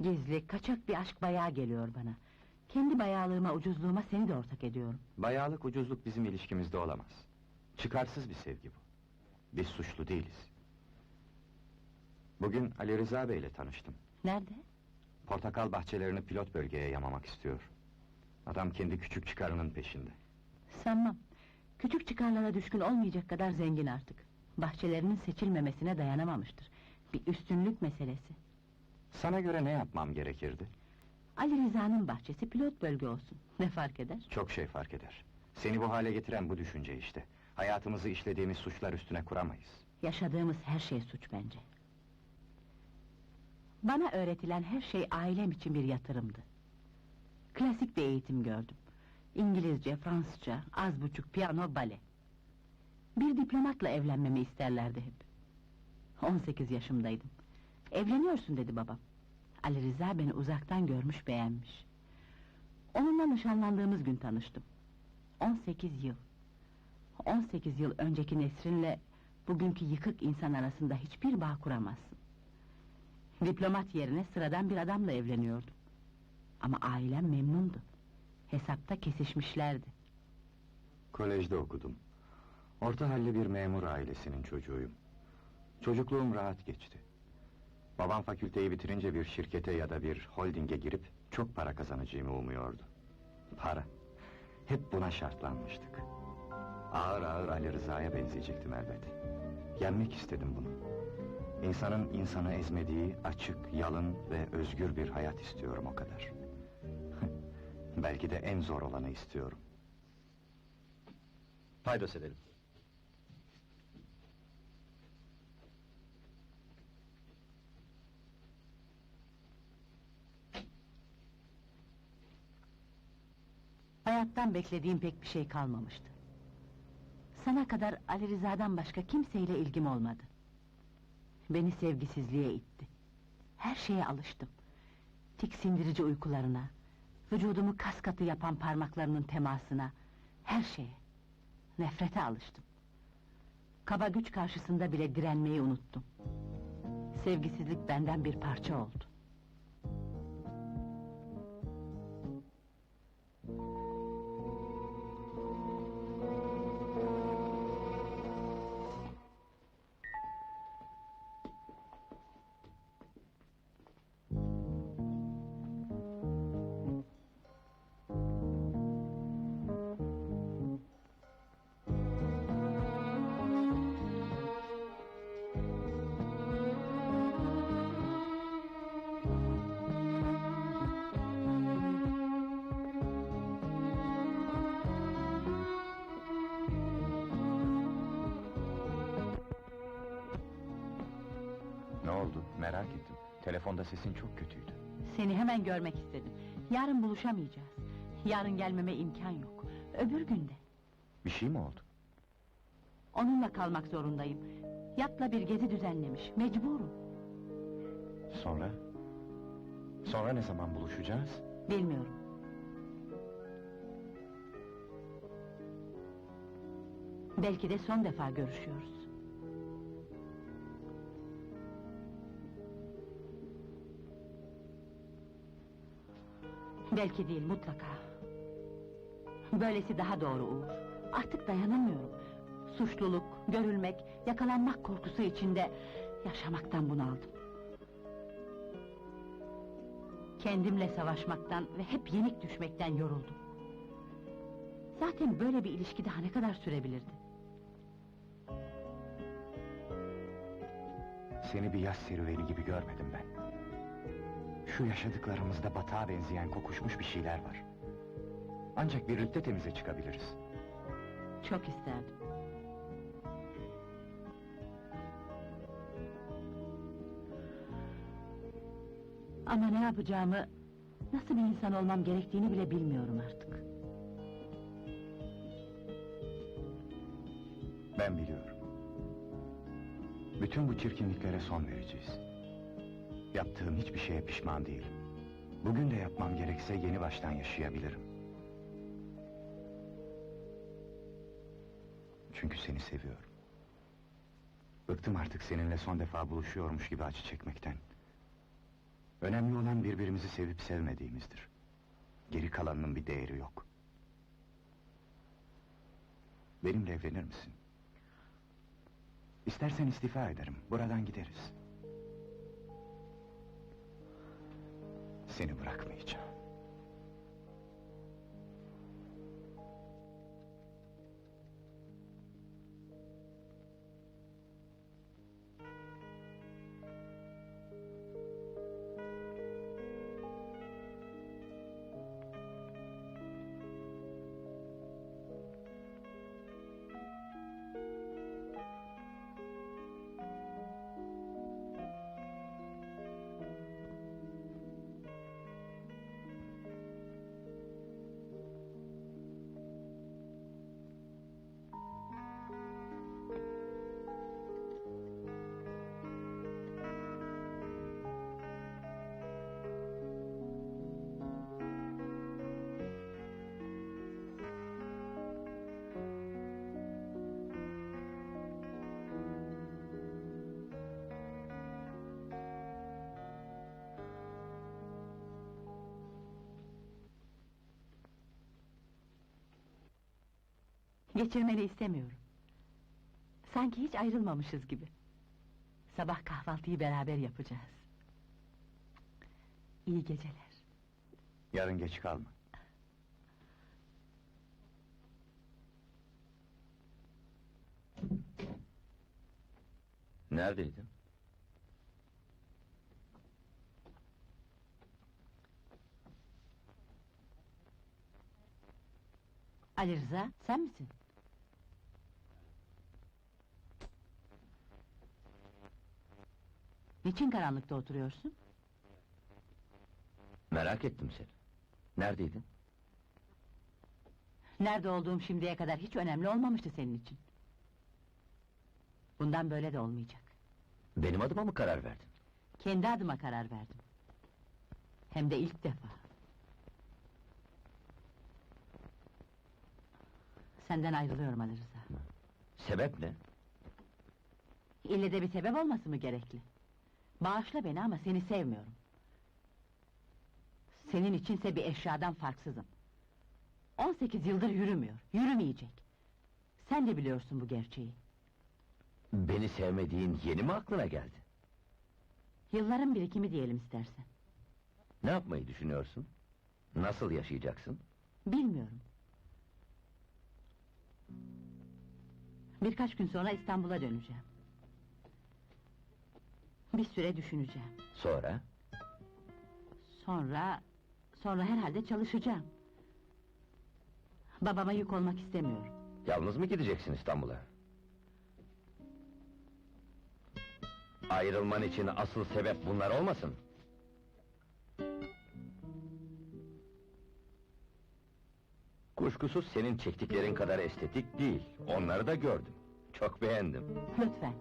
Gizli, kaçak bir aşk bayağı geliyor bana. Kendi bayağılığıma, ucuzluğuma seni de ortak ediyorum. Bayağılık ucuzluk bizim ilişkimizde olamaz. Çıkarsız bir sevgi bu. Biz suçlu değiliz. Bugün Ali Rıza Bey ile tanıştım. Nerede? Portakal bahçelerini pilot bölgeye yamamak istiyor. Adam kendi küçük çıkarının peşinde. Sanmam. Küçük çıkarlara düşkün olmayacak kadar zengin artık. Bahçelerinin seçilmemesine dayanamamıştır. Bir üstünlük meselesi. Sana göre ne yapmam gerekirdi? Ali Rıza'nın bahçesi pilot bölge olsun. Ne fark eder? Çok şey fark eder. Seni bu hale getiren bu düşünce işte. Hayatımızı işlediğimiz suçlar üstüne kuramayız. Yaşadığımız her şey suç bence. Bana öğretilen her şey ailem için bir yatırımdı. Klasik bir eğitim gördüm. İngilizce, Fransızca, az buçuk piyano, bale. Bir diplomatla evlenmemi isterlerdi hep. 18 yaşımdaydım. Evleniyorsun dedi babam. Ali Rıza beni uzaktan görmüş beğenmiş. Onunla nişanlandığımız gün tanıştım. 18 yıl. 18 yıl önceki Nesrin'le bugünkü yıkık insan arasında hiçbir bağ kuramazsın. Diplomat yerine sıradan bir adamla evleniyordum. Ama ailem memnundu. Hesapta kesişmişlerdi. Kolejde okudum. Orta halli bir memur ailesinin çocuğuyum. Çocukluğum rahat geçti. Babam fakülteyi bitirince bir şirkete ya da bir holdinge girip çok para kazanacağımı umuyordu. Para. Hep buna şartlanmıştık. Ağır ağır Ali Rıza'ya benzeyecektim elbet. Yenmek istedim bunu. İnsanın insanı ezmediği açık, yalın ve özgür bir hayat istiyorum o kadar. Belki de en zor olanı istiyorum. Paydos edelim. Hayattan beklediğim pek bir şey kalmamıştı. Sana kadar Ali Rıza'dan başka kimseyle ilgim olmadı. Beni sevgisizliğe itti. Her şeye alıştım. Tiksindirici uykularına, vücudumu kas katı yapan parmaklarının temasına, her şeye. Nefrete alıştım. Kaba güç karşısında bile direnmeyi unuttum. Sevgisizlik benden bir parça oldu. Ne oldu? Merak ettim. Telefonda sesin çok kötüydü. Seni hemen görmek istedim. Yarın buluşamayacağız. Yarın gelmeme imkan yok. Öbür günde. Bir şey mi oldu? Onunla kalmak zorundayım. Yatla bir gezi düzenlemiş. Mecburum. Sonra? Sonra ne zaman buluşacağız? Bilmiyorum. Belki de son defa görüşüyoruz. Belki değil mutlaka. Böylesi daha doğru Uğur. Artık dayanamıyorum. Suçluluk, görülmek, yakalanmak korkusu içinde yaşamaktan bunaldım. Kendimle savaşmaktan ve hep yenik düşmekten yoruldum. Zaten böyle bir ilişki daha ne kadar sürebilirdi? Seni bir yaz serüveni gibi görmedim ben. Şu yaşadıklarımızda batağa benzeyen kokuşmuş bir şeyler var. Ancak birlikte temize çıkabiliriz. Çok isterdim. Ama ne yapacağımı, nasıl bir insan olmam gerektiğini bile bilmiyorum artık. Ben biliyorum. Bütün bu çirkinliklere son vereceğiz. Yaptığım hiçbir şeye pişman değilim. Bugün de yapmam gerekse yeni baştan yaşayabilirim. Çünkü seni seviyorum. Bıktım artık seninle son defa buluşuyormuş gibi acı çekmekten. Önemli olan birbirimizi sevip sevmediğimizdir. Geri kalanının bir değeri yok. Benimle evlenir misin? İstersen istifa ederim, buradan gideriz. Seni bırakmayacağım. Geçirmeni istemiyorum. Sanki hiç ayrılmamışız gibi. Sabah kahvaltıyı beraber yapacağız. İyi geceler. Yarın geç kalma. Neredeydin? Ali Rıza, sen misin? Niçin karanlıkta oturuyorsun? Merak ettim seni. Neredeydin? Nerede olduğum şimdiye kadar hiç önemli olmamıştı senin için. Bundan böyle de olmayacak. Benim adıma mı karar verdin? Kendi adıma karar verdim. Hem de ilk defa. Senden ayrılıyorum Ali Rıza. Sebep ne? İlle de bir sebep olması mı gerekli? Bağışla beni ama seni sevmiyorum. Senin içinse bir eşyadan farksızım. 18 yıldır yürümüyor, yürümeyecek. Sen de biliyorsun bu gerçeği. Beni sevmediğin yeni mi aklına geldi? Yılların birikimi diyelim istersen. Ne yapmayı düşünüyorsun? Nasıl yaşayacaksın? Bilmiyorum. Birkaç gün sonra İstanbul'a döneceğim. Bir süre düşüneceğim. Sonra? Sonra... Sonra herhalde çalışacağım. Babama yük olmak istemiyorum. Yalnız mı gideceksin İstanbul'a? Ayrılman için asıl sebep bunlar olmasın? Kuşkusuz senin çektiklerin kadar estetik değil. Onları da gördüm. Çok beğendim. Lütfen.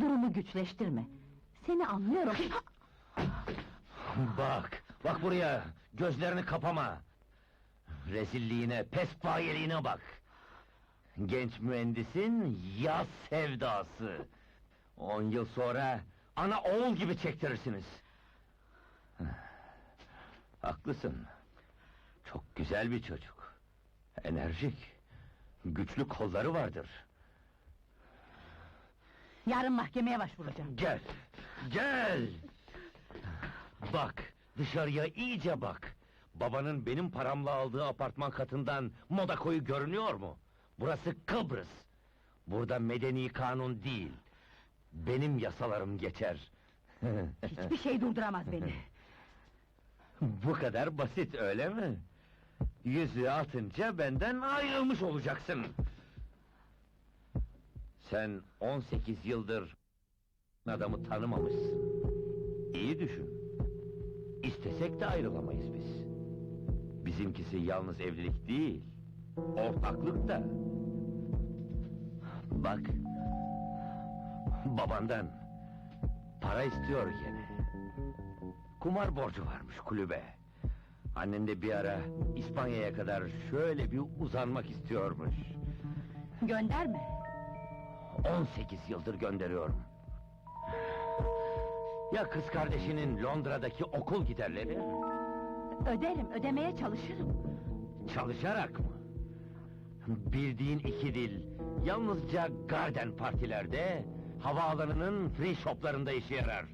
Durumu güçleştirme. Seni anlıyorum. Bak, bak buraya. Gözlerini kapama. Rezilliğine, pespayeliğine bak. Genç mühendisin yaz sevdası. On yıl sonra ana oğul gibi çektirirsiniz. Haklısın. Çok güzel bir çocuk. Enerjik. Güçlü kolları vardır. Yarın mahkemeye başvuracağım. Gel, gel! Bak, dışarıya iyice bak! Babanın benim paramla aldığı apartman katından moda koyu görünüyor mu? Burası Kıbrıs! Burada medeni kanun değil, benim yasalarım geçer. Hiçbir şey durduramaz beni. Bu kadar basit öyle mi? Yüzüğü atınca benden ayrılmış olacaksın. Sen 18 yıldır adamı tanımamışsın. İyi düşün. İstesek de ayrılamayız biz. Bizimkisi yalnız evlilik değil, ortaklık da. Bak, babandan para istiyor gene. Kumar borcu varmış kulübe. Annen de bir ara İspanya'ya kadar şöyle bir uzanmak istiyormuş. Gönderme. 18 yıldır gönderiyorum. Ya kız kardeşinin Londra'daki okul giderleri? Öderim, ödemeye çalışırım. Çalışarak mı? Bildiğin iki dil, yalnızca garden partilerde, havaalanının free shoplarında işe yarar.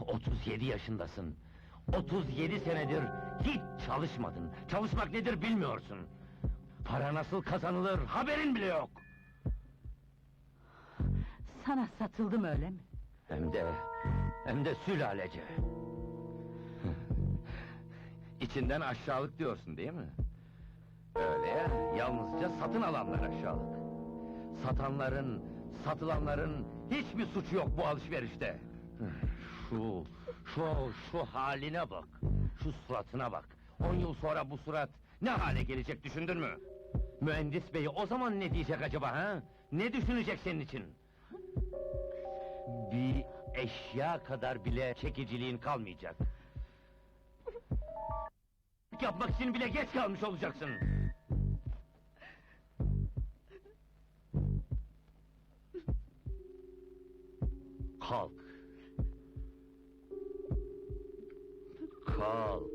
37 yaşındasın. 37 senedir hiç çalışmadın. Çalışmak nedir bilmiyorsun. Para nasıl kazanılır haberin bile yok. Sana satıldım öyle mi? Hem de, hem de sülalece. İçinden aşağılık diyorsun değil mi? Öyle ya, yalnızca satın alanlar aşağılık. Satanların, satılanların hiçbir suçu yok bu alışverişte. Şu, şu, şu haline bak, şu suratına bak. On yıl sonra bu surat ne hale gelecek düşündün mü? Mühendis bey o zaman ne diyecek acaba ha? Ne düşünecek senin için? Bir eşya kadar bile çekiciliğin kalmayacak. Yapmak için bile geç kalmış olacaksın. Kalk. Kalk.